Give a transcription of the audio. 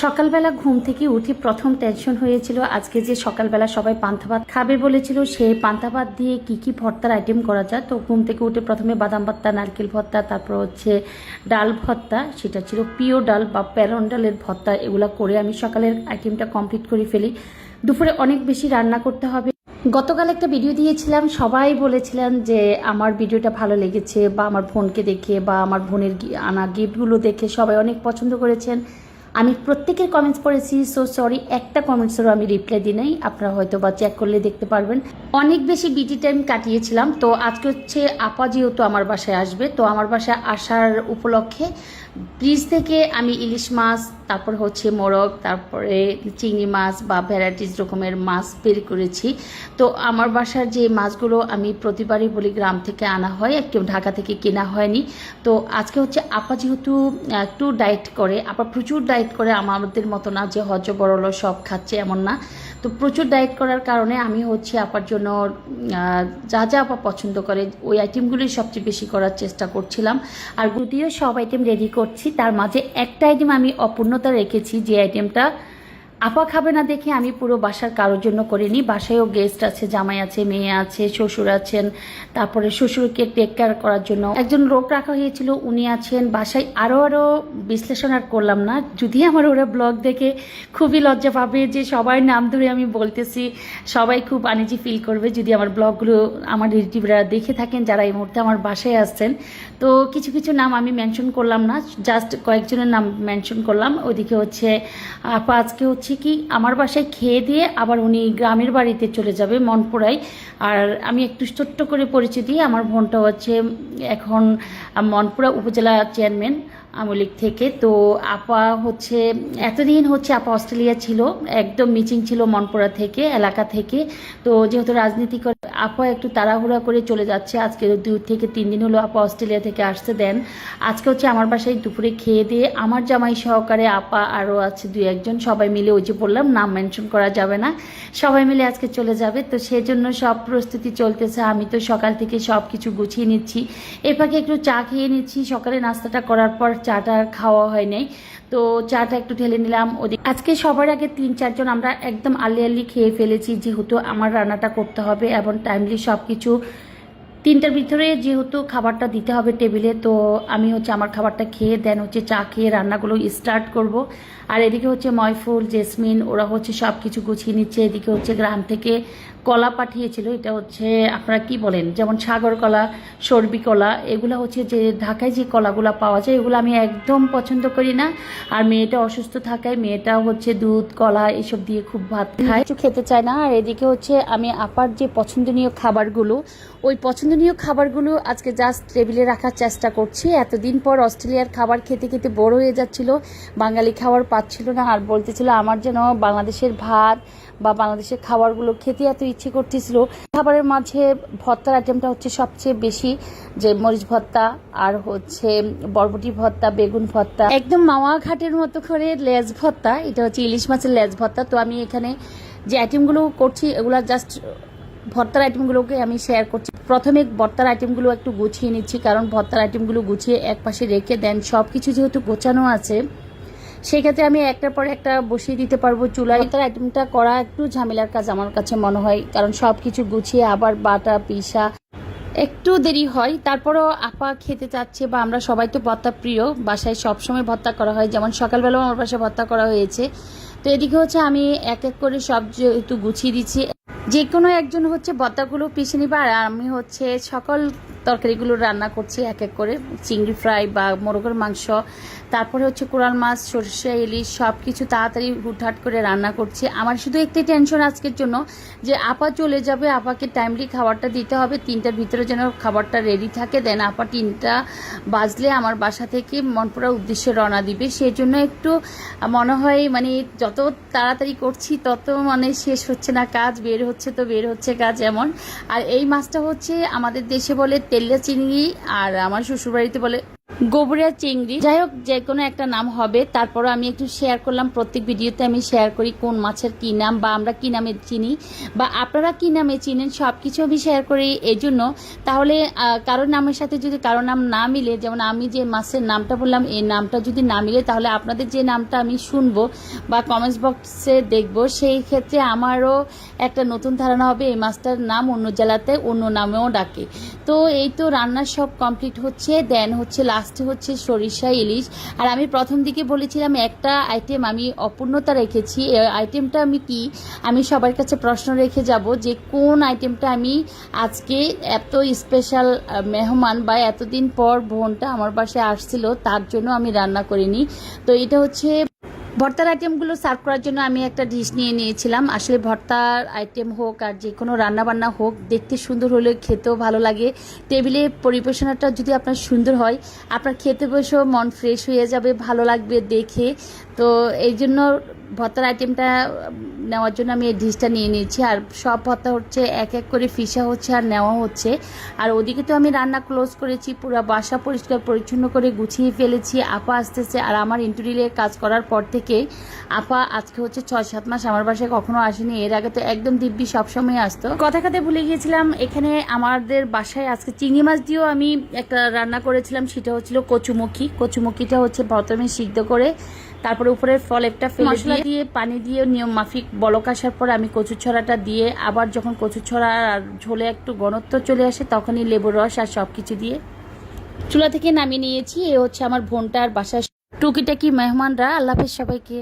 সকালবেলা ঘুম থেকে উঠে প্রথম টেনশন হয়েছিল। আজকে যে সকালবেলা সবাই পান্তা ভাত খাবে বলেছিল সেই পান্তা ভাত দিয়ে কি কি ভর্তার আইটেম করা যায়? তো ঘুম থেকে উঠে প্রথমে বাদাম ভর্তা, নারকেল ভর্তা, তারপর হচ্ছে ডাল ভর্তা, সেটা ছিল পিও ডাল বা প্যারন ডালের ভর্তা, এগুলো করে আমি সকালের আইটেমটা কমপ্লিট করে ফেলি। দুপুরে অনেক বেশি রান্না করতে হবে। গতকাল একটা ভিডিও দিয়েছিলাম, সবাই বলেছিলেন যে আমার ভিডিওটা ভালো লেগেছে বা আমার বোনকে দেখে বা আমার বোনের আনা গিফটগুলো দেখে সবাই অনেক পছন্দ করেছেন। আমি প্রত্যেকের কমেন্টস পড়েছি সো সরি একটা কমেন্টসেরও আমি রিপ্লাই দিই নাই। আপনারা হয়তো বা চেক করলে দেখতে পারবেন। অনেক বেশি বিটি টাইম কাটিয়েছিলাম, তো আজকে হচ্ছে আপা যেহেতু আমার বাসায় আসবে, তো আমার বাসায় আসার উপলক্ষে ব্রিজ থেকে আমি ইলিশ মাছ, তারপর হচ্ছে মোরগ, তারপরে চিংড়ি মাছ বা ভ্যারাইটিস রকমের মাছ বের করেছি। তো আমার বাসার যে মাছগুলো আমি প্রতিবারই বলি গ্রাম থেকে আনা হয় একটু ঢাকা থেকে কেনা হয়নি। তো আজকে হচ্ছে আপা যেহেতু একটু ডায়েট করে, আপা প্রচুর ডায়েট করে আমাদের মতো না যে হজ বড়লো সব খাচ্ছে এমন না। তো প্রচুর ডায়েট করার কারণে আমি হচ্ছে আপার জন্য যা যা আপা পছন্দ করে, ওই আইটেমগুলোই সবচেয়ে বেশি করার চেষ্টা করছিলাম। আর যদিও সব আইটেম রেডি করছি, তার মাঝে একটা আইটেম আমি অপূর্ণতা রেখেছি, যে আইটেমটা আপা খাবে না দেখে আমি পুরো বাসার কারোর জন্য করিনি। বাসায়ও গেস্ট আছে, জামাই আছে, মেয়ে আছে, শ্বশুর আছেন, তারপরে শ্বশুরকে টেক কেয়ার করার জন্য। একজন লোক রাখা হয়েছিল, উনি আছেন। বাসায় আরও আরও বিশ্লেষণ আর করলাম না। যদি আমার ওরা ব্লগ দেখে খুবই লজ্জা পাবে যে সবাই নাম ধরে আমি বলতেছি, সবাই খুব আনিজি ফিল করবে। যদি আমার ব্লগগুলো আমার রিলেটিভরা দেখে থাকেন, যারা এই মুহূর্তে আমার বাসায় আসছেন তো কিছু কিছু নাম আমি মেনশন করলাম না জাস্ট কয়েকজনের নাম মেনশন করলাম। ওদিকে হচ্ছে, আপা আজকে হচ্ছে কি, আমার বাসায় খেয়ে দিয়ে আবার উনি গ্রামের বাড়িতে চলে যাবে মনপুরায়। আর আমি একটু ছোট্ট করে পরিচয় দিই, আমার বোনটা হচ্ছে এখন মনপুরা উপজেলা চেয়ারম্যান আওয়ামী লীগ থেকে। তো আপা হচ্ছে, এতদিন হচ্ছে আপা অস্ট্রেলিয়া ছিল, একদম মিচিং ছিল মনপুরা থেকে, এলাকা থেকে। তো যেহেতু রাজনীতি করে আপা একটু তাড়াহুড়া করে চলে যাচ্ছে। আজকে দুই থেকে তিন দিন হলো আপা অস্ট্রেলিয়া থেকে আসতে দেন। আজকে হচ্ছে আমার বাসায় দুপুরে খেয়ে দিয়ে আমার জামাই সহকারে আপা আরও আছে দুই একজন, সবাই মিলে ওই যে বললাম, নাম মেনশন করা যাবে না। সবাই মিলে আজকে চলে যাবে। তো সেজন্য সব প্রস্তুতি চলতেছে। আমি তো সকাল থেকে সব কিছু গুছিয়ে নিচ্ছি। এ ফাঁকে একটু চা খেয়ে নিচ্ছি। সকালে নাস্তাটা করার পর চাটা খাওয়া হয় নাই। তো চাটা একটু ঢেলে নিলাম। ওদিক আজকে সবার আগে তিন চারজন আমরা একদম আর্লি আর্লি খেয়ে ফেলেছি। যেহেতু আমার রান্নাটা করতে হবে এবং টাইমলি সব কিছু তিনটার ভিতরে যেহেতু খাবারটা দিতে হবে টেবিলে, তো আমি হচ্ছে আমার খাবারটা খেয়ে দেন হচ্ছে চা খেয়ে রান্নাগুলো স্টার্ট করব। আর এদিকে হচ্ছে ময়ফুল, জেসমিন, ওরা হচ্ছে সব কিছু গুছিয়ে নিচ্ছে। এদিকে হচ্ছে গ্রাম থেকে কলা পাঠিয়েছিল, এটা হচ্ছে আপনারা কি বলেন? যেমন সাগর কলা, সর্বি কলা, এগুলো হচ্ছে যে ঢাকায় যে কলাগুলো পাওয়া যায়, এগুলো আমি একদম পছন্দ করি না। আর মেয়েটা অসুস্থ থাকায় মেয়েটা হচ্ছে দুধ, কলা এসব দিয়ে খুব ভাত খায়। কিছু খেতে চায় না। আর এদিকে হচ্ছে আমি আপার যে পছন্দনীয় খাবারগুলো, ওই পছন্দনীয় খাবারগুলো আজকে জাস্ট টেবিলে রাখার চেষ্টা করছি। এতদিন পর অস্ট্রেলিয়ার খাবার খেতে খেতে বড় হয়ে যাচ্ছিল, বাঙালি খাবার পাচ্ছিল না। আর বলতেছিল, আমার যেন বাংলাদেশের ভাত বা বাংলাদেশের খাবারগুলো খেতে এত ইচ্ছে করতেছিল। খাবারের মাঝে ভর্তার আইটেমটা হচ্ছে সবচেয়ে বেশি যে মরিচ ভর্তা আর হচ্ছে বরবটি ভর্তা, বেগুন ভর্তা। একদম মাওয়া ঘাটের মতো করে লেজ ভর্তা, এটা হচ্ছে ইলিশ মাছের লেজ ভর্তা। তো আমি এখানে যে আইটেমগুলো করছি, এগুলো জাস্ট ভর্তার আইটেমগুলোকে আমি শেয়ার করছি। প্রথমে ভর্তার আইটেমগুলো একটু গুছিয়ে নিচ্ছি, কারণ ভর্তার আইটেমগুলো গুছিয়ে এক পাশে রেখে দেন। সব কিছু যেহেতু গোছানো আছে সেক্ষেত্রে আমি একটার পর একটা বসিয়ে দিতে পারব। চুলায় তার আইটেমটা করা একটু ঝামেলার কাজ আমার কাছে মনে হয়, কারণ সব কিছু গুছিয়ে আবার বাটা, পিসা একটু দেরি হয়। তারপরও আপা খেতে চাচ্ছে বা আমরা সবাই তো ভর্তা প্রিয়, বাসায় সবসময় ভর্তা করা হয়। যেমন সকালবেলাও আমার বাসায় ভর্তা করা হয়েছে। তো এদিকে হচ্ছে আমি এক এক করে সব যেহেতু গুছিয়ে দিচ্ছি যে কোনো একজন হচ্ছে ভর্তাগুলো পিছিয়ে নিবে। আর আমি হচ্ছে সকল তরকারিগুলো রান্না করছি এক এক করে, চিংড়ি ফ্রাই বা মোরগের মাংস তারপরে হচ্ছে কোরাল মাছ, সর্ষে, ইলিশ সব কিছু তাড়াতাড়ি হুটহাট করে রান্না করছি। আমার শুধু একটাই টেনশন আজকের জন্য যে আপা চলে যাবে, আপাকে টাইমলি খাবারটা দিতে হবে, তিনটার ভিতরে যেন খাবারটা রেডি থাকে। দেন আপা তিনটা বাজলে আমার বাসা থেকে মনপুরা উদ্দেশ্যে রওনা দিবে। সেই জন্য একটু মনে হয় মানে যত তাড়াতাড়ি করছি, তত মানে শেষ হচ্ছে না কাজ, বের হচ্ছে তো বের হচ্ছে কাজ এমন। আর এই মাছটা হচ্ছে আমাদের দেশে বলে তেল্লা চিংড়ি, আর আমার শ্বশুরবাড়িতে বলে গোবরিয়া চিংড়ি। যাই হোক, যে কোনো একটা নাম হবে। তারপরও আমি একটু শেয়ার করলাম। প্রত্যেক ভিডিওতে আমি শেয়ার করি কোন মাছের কি নাম বা আমরা কি নামে চিনি বা আপনারা কি নামে চিনেন সব কিছু আমি শেয়ার করি এই জন্য তাহলে কারোর নামের সাথে যদি কারোর নাম না মিলে, যেমন আমি যে মাছের নামটা বললাম, এই নামটা যদি না মিলে, তাহলে আপনাদের যে নামটা আমি শুনব বা কমেন্টস বক্সে দেখব, সেই ক্ষেত্রে আমারও একটা নতুন ধারণা হবে, এই মাছটার নাম অন্য জেলাতে অন্য নামেও ডাকে। তো এই তো রান্নার সব কমপ্লিট হচ্ছে দেন হচ্ছে লাস্টে হচ্ছে সরিষা ইলিশ। আর আমি প্রথম দিকে বলেছিলাম, একটা আইটেম আমি অপূর্ণতা রেখেছি। আইটেমটা আমি কি? আমি সবার কাছে প্রশ্ন রেখে যাব যে কোন আইটেমটা আমি আজকে এত স্পেশাল মেহমান বা এতদিন পর বোনটা আমার পাশে আসছিল, তার জন্য আমি রান্না করিনি। তো এটা হচ্ছে ভর্তার আইটেমগুলো সার্ভ করার জন্য আমি একটা ডিশ নিয়ে নিয়েছিলাম। আসলে ভর্তার আইটেম হোক আর যে কোনো রান্নাবান্না হোক, দেখতে সুন্দর হলে খেতেও ভালো লাগে। টেবিলে পরিবেশনাটা যদি আপনার সুন্দর হয়, আপনার খেতে বসেও মন ফ্রেশ হয়ে যাবে, ভালো লাগবে দেখে। তো এই জন্য ভর্তার আইটেমটা নেওয়ার জন্য আমি এই ডিশটা নিয়ে নিয়েছি। আর সব ভর্তা হচ্ছে এক এক করে ফিসা হচ্ছে আর নেওয়া হচ্ছে। আর ওদিকে তো আমি রান্না ক্লোজ করেছি পুরো বাসা পরিষ্কার পরিচ্ছন্ন করে গুছিয়ে ফেলেছি। আপা আসতেছে আর আমার ইন্টারিয়ালের কাজ করার পর থেকে আপা আজকে হচ্ছে ছয় সাত মাস আমার বাসায় কখনো আসেনি। এর আগে তো একদম দিব্যি সবসময় আসতো। কথা কথা ভুলে গিয়েছিলাম এখানে আমাদের বাসায় আজকে চিংড়ি মাছ দিয়েও আমি একটা রান্না করেছিলাম সেটা হচ্ছিল কচুমুখী। কচুমুখিটা হচ্ছে প্রথমে সিদ্ধ করে তারপরে উপরের ফলেপটা ফেলে মশলা দিয়ে, পানি দিয়ে নিয়ম মাফিক বলক আসার পর আমি কচু ছড়াটা দিয়ে আবার যখন কচু ছড়া ঝোলে একটু ঘনত্ব চলে আসে তখনই লেবুর রস আর সব কিছু দিয়ে চুলা থেকে নামিয়ে নিয়েছি। এ হচ্ছে আমার ভোনটার বাসার টুকিটাকি মেহমানরা। আল্লাহ সবাইকে।